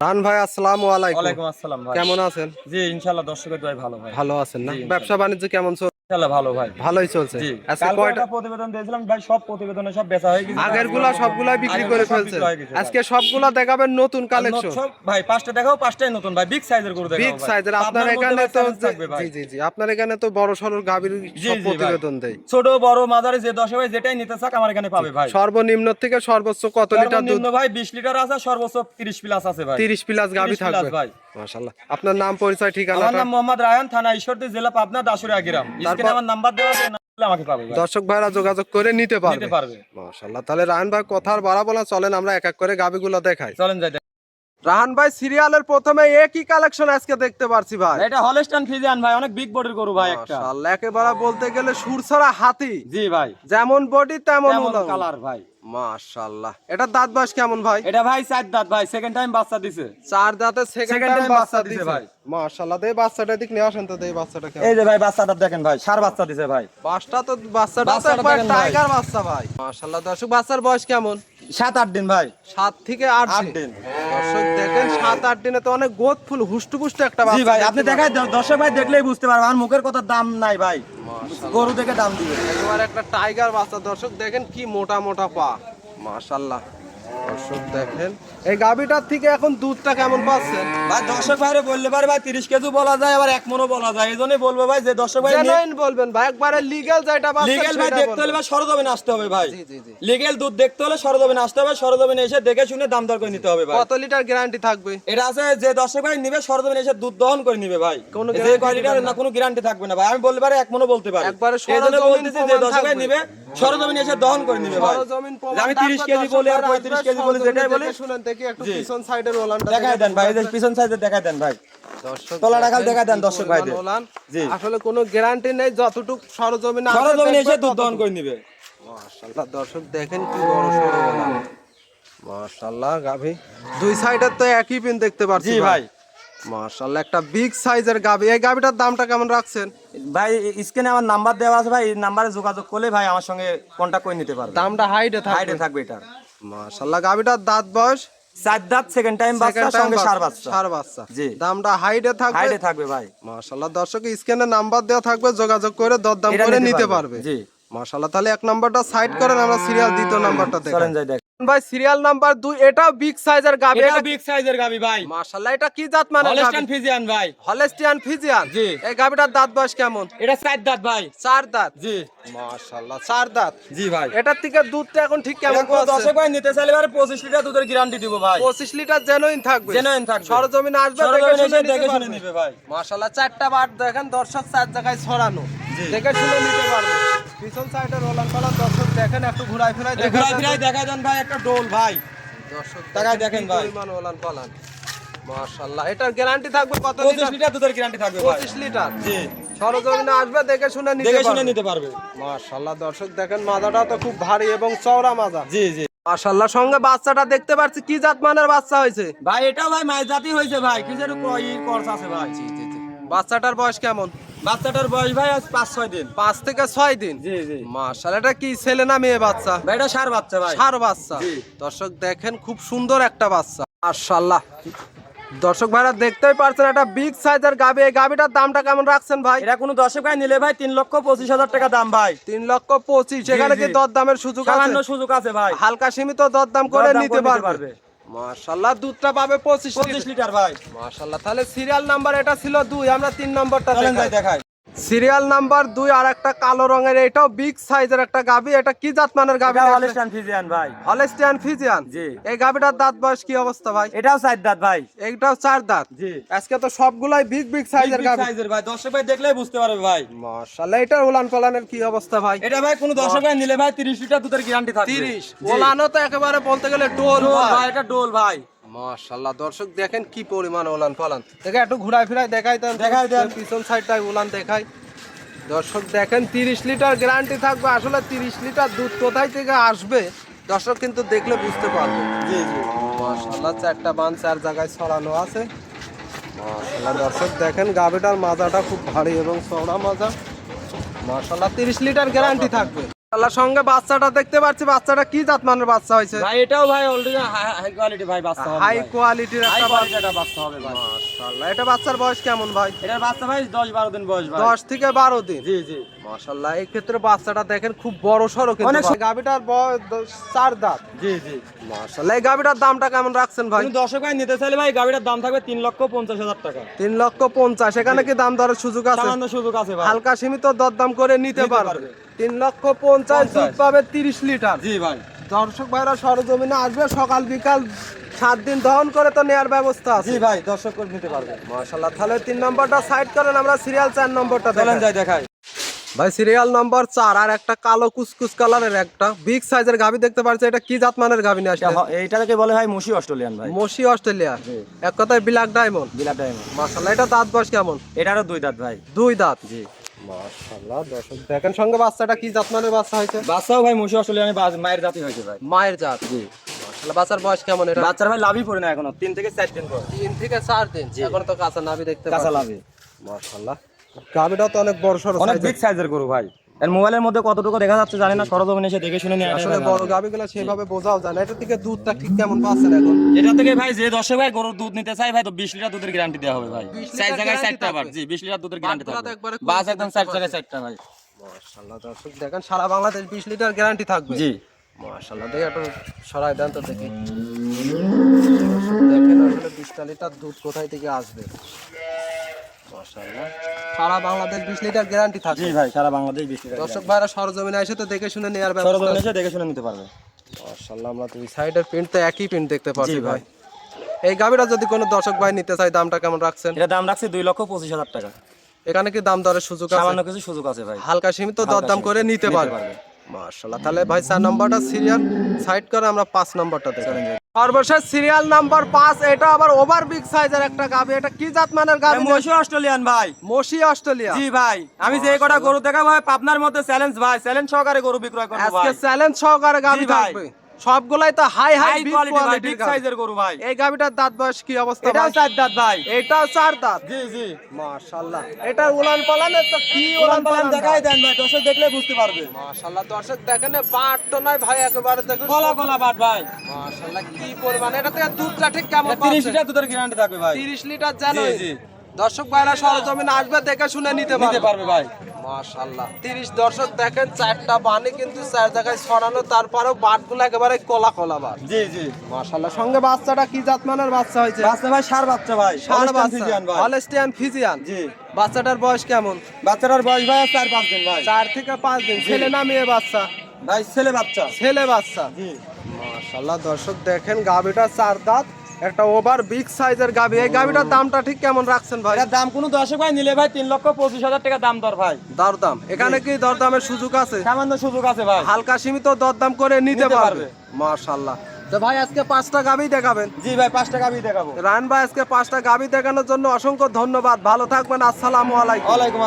Run ভাই আসসালামু আলাইকুম। ওয়ালাইকুম আসসালাম ভাই। কেমন আছেন? জি ইনশাআল্লাহ দর্শকের ভালো ভাই। ভালো আছেন না? ব্যবসা বাণিজ্য কেমন চলছে? ভালো ভাই। ভালোই চলছে। আজকে কয়টা প্রতিবেদন দিয়েছিলাম ভাই সব প্রতিবেদনে সব বেচা হয়ে গেছে। আগেরগুলা বিক্রি করে ফেলছে। বিক্রি গেছে ভাই। আজকে সবগুলা দেখাবেন নতুন কালেকশন ভাই পাঁচটা দেখাও পাঁচটাই নতুন ভাই। বিগ সাইজের গরু দেখাও বিগ সাইজের আপনার এখানে তো size থাকবে ভাই। জি জি জি। আপনার এখানে তো বড় গাভীর সব প্রতিবেদন দেয় ছোট বড় মাঝারি যে দশ ভাই যেটাই নিতে চাক আমার এখানে পাবে ভাই। সর্বনিম্ন থেকে সর্বোচ্চ কত লিটার দুধ? ভাই 20 লিটার আছে সর্বোচ্চ 30 প্লাস আছে ভাই। 30 প্লাস গাভী থাকবে। মাশাআল্লাহ। আপনার নাম পরিচয় আমার ঠিকানাটা নাম মোহাম্মদ রায়হান থানা ঈশ্বরদী জেলা পাবনা দাসুরিয়া গ্রাম। স্ক্রিনে আমার নাম্বার দেওয়া আছে আমাকে পাবে দর্শক ভাইরা যোগাযোগ করে নিতে পারবে। নিতে পারবে। মাশাআল্লাহ তাহলে রায়ন ভাই কথা আর বাড়াবো না চলেন আমরা এক এক করে গাভীগুলো দেখাই। চলেন যাই রাহান ভাই সিরিয়ালের প্রথমে একই কালেকশন আজকে দেখতে পারছি ভাই? এটা হলস্টান ফিজিয়ান ভাই অনেক বিগ বডির গরু ভাই একটা। মাশাআল্লাহ একেবারে বলতে গেলে সুরছড়া হাতি। জি ভাই। যেমন বডি তেমন কালার ভাই। মাশাআল্লাহ। এটা দাঁত বাস কেমন ভাই? এটা ভাই চার দাঁত ভাই সেকেন্ড টাইম বাচ্চা দিছে। চার দাঁতে সেকেন্ড টাইম বাচ্চা দিছে ভাই। মাশাআল্লাহ দেই বাচ্চাটা দিক নিয়ে আসেন তো দেই বাচ্চাটা কেমন? এই যে ভাই বাচ্চাটা দেখেন ভাই সার বাচ্চা দিছে ভাই। বাসটা তো বাচ্চাটা তো একবার টাইগার বাচ্চা ভাই। মাশাআল্লাহ দর্শক বাচ্চার বয়স কেমন? সাত আট দিন ভাই। সাত থেকে আট আট দিন। দর্শক দেখেন সাত আট দিনে তো অনেক গোদ ফুল হুষ্টু পুষ্ট একটা বাচ্চা ভাই আপনি দেখাই দর্শক ভাই দেখলেই বুঝতে পারবেন মুখের কথা দাম নাই ভাই। গরু দেখে দাম দিবে। একবার একটা টাইগার বাচ্চা। দর্শক দেখেন কি মোটা মোটা পা। মাশাল্লাহ দর্শক দেখেন। এই গাবিটার থেকে এখন দুধটা কেমন পাচ্ছেন ভাই দর্শক ভাইরে বললে পারে ভাই তিরিশ কেজি বলা যায় আবার এক মনও বলা যায়। এই জন্যই বলব ভাই যে দর্শক ভাই জেনুইন বলবেন ভাই একবারে লিগ্যাল যেটা পাচ্ছেন লিগেল ভাই দেখতে হলে ভাই সরজমিনে আসতে হবে ভাই। লিগেল দুধ দেখতে হলে সরজমিনে আসতে হবে সরজমিনে এসে দেখে শুনে দাম দর করে নিতে হবে ভাই। কত লিটার গ্যারান্টি থাকবে? এটা আছে যে দর্শক ভাই নিবে সরজমিনে এসে দুধ দহন করে নিবে ভাই। কোনো যে না। কোনো গ্যারান্টি থাকবে না ভাই। আমি বলতে পারি এক মনে বলতে পারি। একবারে সরজমিন যে দর্শক ভাই নিবে সরজমিনে এসে দহন করে নিবে ভাই। আমি তিরিশ কেজি বলি আর পঁয়ত্রিশ কেজি বলি যেটাই বলি শুনেন দেখি একটু পিছন সাইডের ওলানটা দেখাই দেন ভাই এই পিছন সাইডে দেখাই দেন ভাই। দর্শক দেন ভাইদের। জি। আসলে কোনো গ্যারান্টি নেই যতটুক সরজমিনে আসবে এসে দুধ দহন করে নিবে। মাশাআল্লাহ দর্শক দেখেন কি বড় মাশাআল্লাহ গাভী। দুই সাইডের তো একই পিন দেখতে পাচ্ছি ভাই। মাশাআল্লাহ একটা বিগ সাইজের এই দামটা কেমন রাখছেন? ভাই স্ক্রিনে আমার নাম্বার দেওয়া আছে ভাই। এই নাম্বারে যোগাযোগ করলে ভাই আমার সঙ্গে কন্ট্যাক্ট করে নিতে পারবে। দামটা থাকবে। থাকবে এটা। মাশাআল্লাহ দাঁত বয়স? চার দাঁত সেকেন্ড টাইম বাচ্চা সঙ্গে সার বাচ্চা, সার বাচ্চা। জি। দামটা থাকবে? থাকবে ভাই। মাশাআল্লাহ দর্শক স্ক্রিনে নাম্বার দেওয়া থাকবে যোগাযোগ করে দরদাম করে নিতে পারবে। জি। মাশাআল্লাহ তাহলে এক নাম্বারটা সাইড করেন আমরা সিরিয়াল দ্বিতীয় নাম্বারটা দেখেন ভাই সিরিয়াল নাম্বার দুই এটাও বিগ সাইজের গাভী এটা বিগ সাইজের গাবি ভাই। মাশাআল্লাহ এটা কি জাত মানে হলস্টাইন ফিজিয়ান ভাই। হলেস্টিয়ান ফিজিয়ান জি। এই গাভীটার দাঁত বয়স কেমন? এটা চার দাঁত ভাই। চার দাঁত? জি। মাশাআল্লাহ চার দাঁত? জি ভাই। এটার থেকে দুধটা এখন ঠিক কেমন কেমন দশক ভাই নিতে চাইলে এবারে পঁচিশ লিটার দুধের গ্যারান্টি দিব ভাই। পঁচিশ লিটার জেনুইন থাকবে। জেনুইন থাকবে। সরজমিনে আসবে দেখে শুনে। নিবে ভাই। মাশাআল্লাহ চারটা বার দেখেন দর্শক চার জায়গায় ছড়ানো। দেখে শুনে নিতে পারবে। পিছন সাইডে রোলান পালান দর্শক দেখেন একটু ঘুরাই ফিরাই ঘুরাই ফিরাই দেখা দেন ভাই একটা ডোল ভাই। দর্শক দেখেন ভাই। পরিমাণ ওলান পালান মাশাআল্লাহ এটার গ্যারান্টি থাকবে কত লিটার? লিটার দুধের গ্যারান্টি থাকবে ভাই। 25 লিটার? জি। সরজমিনে আসবে দেখে শুনে নিতে দেখে শুনে নিতে পারবে। মাশাআল্লাহ দর্শক দেখেন মাজাটা তো খুব ভারী এবং চওড়া মাজা। জি জি। মাশাআল্লাহ সঙ্গে বাচ্চাটা দেখতে পাচ্ছি কি জাত মানের বাচ্চা হয়েছে? ভাই এটা ভাই মায়ের জাতি হয়েছে ভাই কিসের ই কোর্স আছে ভাই? বাচ্চাটার বয়স কেমন? বাচ্চাটার বয়স ভাই আজ পাঁচ ছয় দিন। পাঁচ থেকে ছয় দিন? জি জি। এটা কি ছেলে না মেয়ে বাচ্চা? এটা সার বাচ্চা ভাই। সার বাচ্চা। দর্শক দেখেন খুব সুন্দর একটা বাচ্চা। দর্শক ভাইরা দেখতেই পারছেন একটা বিগ সাইজের গাবি। এই গাবিটার দামটা কেমন রাখছেন ভাই? এটা কোনো দর্শক ভাই নিলে ভাই তিন লক্ষ পঁচিশ হাজার টাকা দাম ভাই। তিন লক্ষ পঁচিশ। এখানে কি দর দামের সুযোগ সামান্য আছে সুযোগ আছে ভাই। হালকা সীমিত দর দাম করে নিতে পারবে। মাশাআল্লাহ দুধটা পাবে পঁচিশ লিটার। ভাই। মাশাআল্লাহ তাহলে সিরিয়াল নাম্বার এটা ছিল দুই আমরা তিন নম্বরটা দেখাই। সিরিয়াল নাম্বার দুই আর একটা কালো রঙের এটাও বিগ সাইজের একটা গাবি এটা কি জাত মানের গাবি এটা হলিস্টান ফিজিয়ান ভাই। হলেস্টিয়ান ফিজিয়ান জি। এই গাবিটার দাঁত বয়স কি অবস্থা ভাই? এটাও চার দাঁত ভাই। এটাও চার দাঁত? জি। আজকে তো সবগুলাই বিগ বিগ সাইজের গাবি সাইজের ভাই। দর্শক ভাই দেখলেই বুঝতে পারবে ভাই। মাশাআল্লাহ এটার উলান পালানের কি অবস্থা ভাই? এটা ভাই কোনো দর্শক ভাই নিলে ভাই তিরিশ লিটার দুধের গ্যারান্টি থাকবে। 30 ওলানও তো একেবারে বলতে গেলে ডোল ভাই। এটা ডোল ভাই। মাশাআল্লাহ দর্শক দেখেন কি পরিমাণ ওলান পালান। দেখে একটু ঘুরাই ফিরাই দেখাই দেন। দেখাই দেন। পিছন সাইডটাই উলান দেখাই। দর্শক দেখেন 30 লিটার গ্যারান্টি থাকবে। আসলে 30 লিটার দুধ কোথায় থেকে আসবে? দর্শক কিন্তু দেখলে বুঝতে পারবে। জি জি। মাশাআল্লাহ চারটা বান চার জায়গায় ছড়ানো আছে। মাশাআল্লাহ দর্শক দেখেন গাবিটার মাজাটা খুব ভারী এবং চওড়া মাজা। মাশাআল্লাহ 30 লিটার গ্যারান্টি থাকবে। আল্লাহ সঙ্গে বাচ্চাটা দেখতে পাচ্ছি বাচ্চাটা কি জাত মানের বাচ্চা হয়েছে? ভাই এটাও ভাই অলরেডি হাই কোয়ালিটি ভাই বাচ্চা হবে হাই কোয়ালিটির একটা বাচ্চা। হবে ভাই। মাশাআল্লাহ এটা বাচ্চার বয়স কেমন ভাই? এটার বাচ্চা ভাই 10 12 দিন বয়স ভাই। দশ থেকে বারো দিন? জি জি। মাশাআল্লাহ এই ক্ষেত্রে বাচ্চাটা দেখেন খুব বড় সড়ো কিন্তু অনেক বয়স চার দাঁত। জি জি। মাশাআল্লাহ এই গাভীটার দামটা কেমন রাখছেন ভাই? দর্শক ভাই নিতে চাইলে ভাই গাড়িটার দাম থাকবে তিন লক্ষ পঞ্চাশ হাজার টাকা। তিন লক্ষ পঞ্চাশ এখানে কি দাম দরের সুযোগ আছে? সুযোগ আছে ভাই। হালকা সীমিত দরদাম করে নিতে পারবে। তিন লক্ষ পঞ্চাশ দুধ পাবে তিরিশ লিটার। জি ভাই। দর্শক ভাইরা সরজমিনে আসবে সকাল বিকাল সাত দিন দহন করে তো নেওয়ার ব্যবস্থা আছে। জি ভাই দর্শক নিতে পারবে। মাশাল্লাহ তাহলে তিন নম্বরটা সাইড করেন আমরা সিরিয়াল চার নম্বরটা চলেন যাই দেখাই। ভাই সিরিয়াল নম্বর চার আর একটা কালো কুসকুস কালারের একটা। বিগ সাইজের গাভি দেখতে পাচ্ছি এটা কি জাত মানের গাভি নিয়ে আসছে এইটাকে বলে ভাই মুশি অস্ট্রেলিয়ান ভাই। মসি অস্ট্রেলিয়া। এক কথায় ব্ল্যাক ডায়মন্ড বিলাপ ডায়মন্ড মাশাল্লাহ এটা দাঁত বয়স কেমন? এটারও দুই দাঁত ভাই। দুই দাঁত। জি। মাশাল্লাহ দর্শক দেখেন সঙ্গে বাচ্চাটা কি জাত মানের বাচ্চা হয়েছে? বাচ্চাও ভাই মুশি অস্ট্রেলিয়ান মায়ের জাতি হয়েছে ভাই। মায়ের জাত। জি। বাচ্চার বয়স কেমন এটা? বাচ্চার ভাই লাভই পড়ে না এখনও। তিন থেকে চার দিন পর। তিন থেকে চার দিন। এখন তো কাঁচা নাভি দেখতে কাঁচা লাভই গাভিটা তো অনেক বড় সড়ো অনেক বিগ সাইজের গরু ভাই। এর মোবাইলের মধ্যে কতটুকু দেখা যাচ্ছে জানি না সরজমিনে এসে দেখে শুনে নিয়ে আসলে বড় গাভিগুলো সেভাবে বোঝাও যায় না। এটা থেকে দুধটা ঠিক কেমন পাচ্ছেন এখন? এটা থেকে ভাই যে দর্শক ভাই গরুর দুধ নিতে চাই ভাই তো বিশ লিটার দুধের গ্যারান্টি দেওয়া হবে ভাই। চার জায়গায় চারটা বার জি বিশ লিটার দুধের গ্যারান্টি থাকবে। বাস একদম চার জায়গায় চারটা ভাই। মাশাল্লাহ দর্শক দেখেন সারা বাংলাদেশ বিশ লিটার গ্যারান্টি থাকবে। জি। মাশাল্লাহ দেখে একটু সরাই দেন তো দেখি। দেখেন আসলে বিশটা লিটার দুধ কোথায় থেকে আসবে। মাশাল্লাহ সারা বাংলাদেশ বিশ লিটার গ্যারান্টি জি ভাই সারা বাংলাদেশ বিশ লিটার দর্শক ভাইরা সরজমিনে এসে তো দেখে শুনে ব্যবস্থা সরজমিনে এসে দেখে শুনে নিতে পারবে। মাশাল্লাহ আমরা দুই সাইডের প্রিন্ট তো একই প্রিন্ট দেখতে পাচ্ছি ভাই। এই গাভিটা যদি কোনো দর্শক ভাই নিতে চায় দামটা কেমন রাখছেন? এটা দাম রাখছে দুই লক্ষ পঁচিশ হাজার টাকা। এখানে কি দাম দরের সুযোগ আছে? সামান্য কিছু সুযোগ আছে ভাই। হালকা সীমিত দরদাম করে নিতে পারবে। মাশাআল্লাহ তাহলে ভাই চার নম্বরটা সিরিয়াল সাইড করে আমরা পাঁচ নম্বরটা দেখি। সর্বশেষ সিরিয়াল নাম্বার পাঁচ এটা আবার ওভার বিগ সাইজের একটা গাভি এটা কি জাত মানের গাভি মশি অস্ট্রেলিয়ান ভাই। মসি অস্ট্রেলিয়া। জি ভাই আমি যে কটা গরু দেখাবো ভাই পাবনার মধ্যে চ্যালেঞ্জ ভাই চ্যালেঞ্জ সহকারে গরু বিক্রয় করব আজকে চ্যালেঞ্জ সহকারে গাভি ভাই। থাকবে। সবগুলাই তো হাই হাই কোয়ালিটি ভাই বিগ সাইজের গরু ভাই। এই গাভিটার দাঁত বয়স কি অবস্থা ভাই? চার দাঁত ভাই। এটাও চার দাঁত? জি জি। মাশাআল্লাহ। এটা উলান পালানের তো কি উলান পালান পালান দেখাই দেন ভাই দর্শক দেখলে বুঝতে পারবে। মাশাআল্লাহ দর্শক দেখেন বাট তো নাই ভাই একেবারে দেখুন। কলা কলা বাট ভাই। মাশাআল্লাহ কি পরিমাণ এটা থেকে দুধটা ঠিক কেমন এটা 30 লিটার দুধের গ্যারান্টি থাকবে ভাই। 30 লিটার জানো জি, জি। দর্শক ভাইরা সরজমিন আসবে দেখে শুনে নিতে পারবে ভাই। মাশাআল্লাহ। 30 দর্শক দেখেন চারটা বানি কিন্তু চার জায়গায় ছড়ানো তারপরেও বাটগুলো একেবারে কলা কলা বাট। জি জি। মাশাআল্লাহ। সঙ্গে বাচ্চাটা কি জাত মানের বাচ্চা হয়েছে? বাচ্চা ভাই সার বাচ্চা ভাই। বাচ্চা। Holstein Friesian. জি। বাচ্চাটার বয়স কেমন? বাচ্চাটার বয়স ভাই চার পাঁচ দিন ভাই। চার থেকে পাঁচ দিন। ছেলে না মেয়ে বাচ্চা? ভাই ছেলে বাচ্চা। ছেলে বাচ্চা। জি। মাশাআল্লাহ দর্শক দেখেন গাবিটা চার দাঁত। একটা ওভার বিগ সাইজের গাবি। এই গাবিটার দামটা ঠিক কেমন রাখছেন ভাই? এটার দাম কোনো দর্শক ভাই নিলে ভাই তিন লক্ষ পঁচিশ হাজার টাকা দাম দর ভাই। দরদাম। এখানে কি দরদামের সুযোগ আছে? সামান্য সুযোগ আছে ভাই। হালকা সীমিত দরদাম করে নিতে পারবে। মাশাআল্লাহ। তো ভাই আজকে পাঁচটা গাবি দেখাবেন? জি ভাই পাঁচটা আমি দেখাবো। রান ভাই আজকে পাঁচটা গাবি দেখানোর জন্য অসংখ্য ধন্যবাদ। ভালো থাকবেন। আসসালামু আলাইকুম। ওয়ালাইকুম